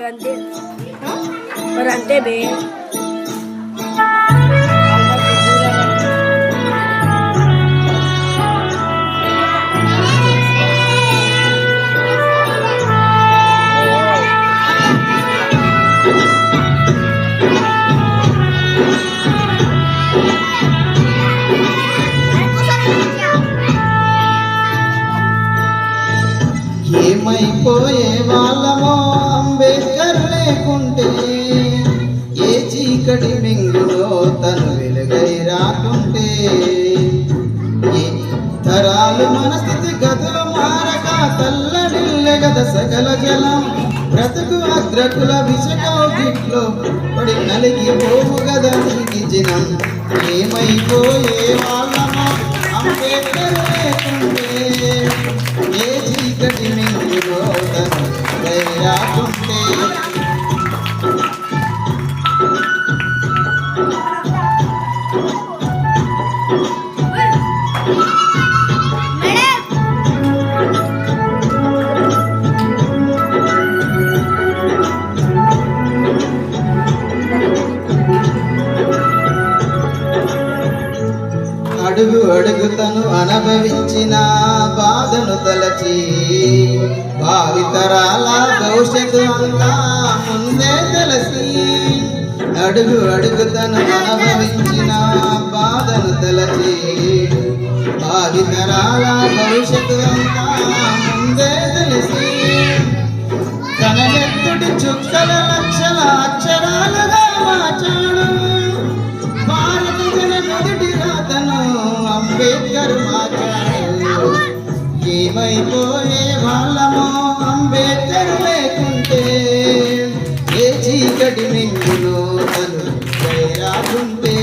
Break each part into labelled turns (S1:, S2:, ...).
S1: మరి అంతే మరి బే?
S2: ఏమైపోయే వాళ్ళమో? లేకుంటే ఏ చీకటి మింగులో తను వెలుగై రాకుంటే? ఏ తరాలు మన స్థితి గతులు మారక తల్లడిల్లెగ గద సకల జలం. బ్రతుకు అగ్రకుల విషకౌగిట్లో పడి నలిగి పోవు గద నీకి జనం. ఏమైపోయే వెలుగుతను అనుభవించిన బాధను తలచి భావితరాల భవిష్యత్తు అంతా ముందే తెలిసి అడుగు అడుగుతను అనుభవించిన బాధను తలచి భావితరాల భవిష్యత్తు అంతా ముందే తెలిసి తన నెత్తుడి చుక్కల లక్షల అక్షర ఏమైపోయే వాళ్ళమో అంబేద్కర్ లేకుంటే ఏ చీకటి మింగులో తను రాకుంటే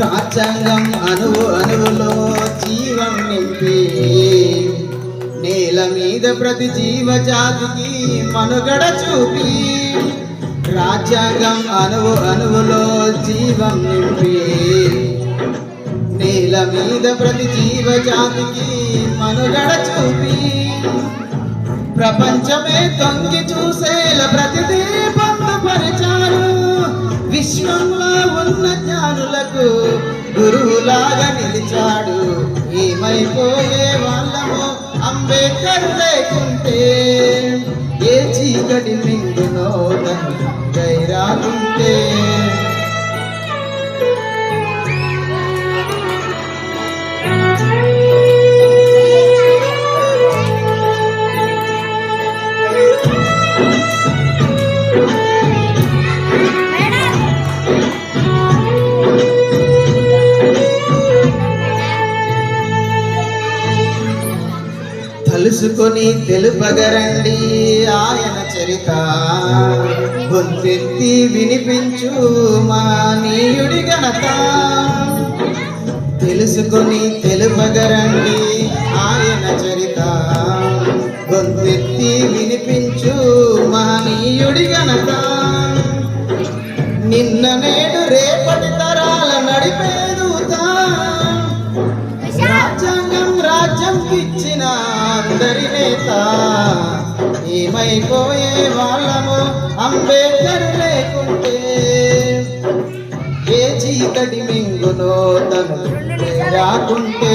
S2: రాజ్యాంగం అణువు అణువులో జీవం నింపి నేల మీద ప్రతి జీవజాతికి మనుగడ చూపి రాజ్యాంగం అణువు అణువులో జీవం నింపి నేల మీద ప్రతి జీవజాతికి మనుగడ చూపి ప్రపంచమే తొంగి చూసేల దీపం పరిచారు విశ్వంలో ఉన్న జ్ఞానులకు గురువులాగా నిలిచాడు ఏమైపోయే వాళ్ళము అంబేద్కర్ లేకుంటే ఏ చీకటి మింగునో Thank you. తెలుసుకొని తెలుపగరండి ఆయన చరిత. గొంతెత్తి వినిపించు మానీయుడి ఘనత. తెలుసుకొని తెలుపగరండి ఆయన చరిత. గొంతెత్తి వినిపించు మానీయుడి ఘనత. నిన్ననే నేత ఏమైపోయే వాళ్ళము అంబేద్కర్ లేకుంటే? ఏ చీకటి మింగునో తను రాకుంటే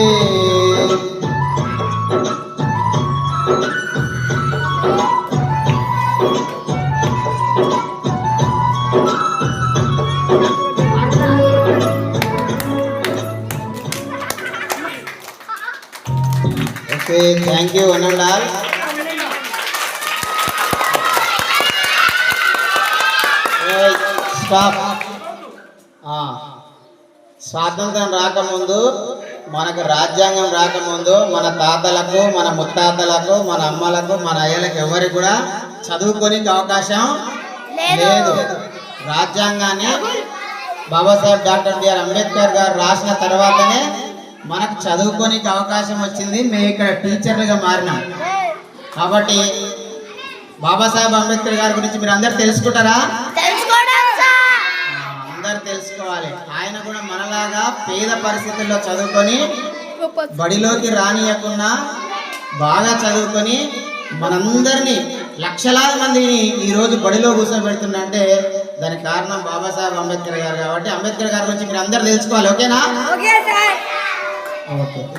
S2: okay thank you one and all stop స్వాతంత్రం రాకముందు మనకు రాజ్యాంగం రాకముందు మన తాతలకు మన ముత్తాతలకు మన అమ్మలకు మన అయ్యలకు ఎవరికి కూడా చదువుకోనికి అవకాశం లేదు. రాజ్యాంగాన్ని బాబాసాహెబ్ డాక్టర్ బిఆర్ అంబేద్కర్ గారు రాసిన తర్వాతనే మనకు చదువుకోనికి అవకాశం వచ్చింది. మేము ఇక్కడ టీచర్లుగా మారినాం. కాబట్టి బాబాసాహెబ్ అంబేద్కర్ గారి గురించి మీరు అందరు తెలుసుకుంటారా అందరు తెలుసుకోవాలి. ఆయన కూడా మనలాగా పేద పరిస్థితుల్లో చదువుకొని బడిలోకి రానియకుండా బాగా చదువుకొని మనందరినీ లక్షలాది మందిని ఈ రోజు బడిలో కూర్చోబెడుతుందంటే దానికి కారణం బాబాసాహెబ్ అంబేద్కర్ గారు కాబట్టి అంబేద్కర్ గారి గురించి మీరు అందరు తెలుసుకోవాలి. ఓకేనా?
S1: 好
S2: 的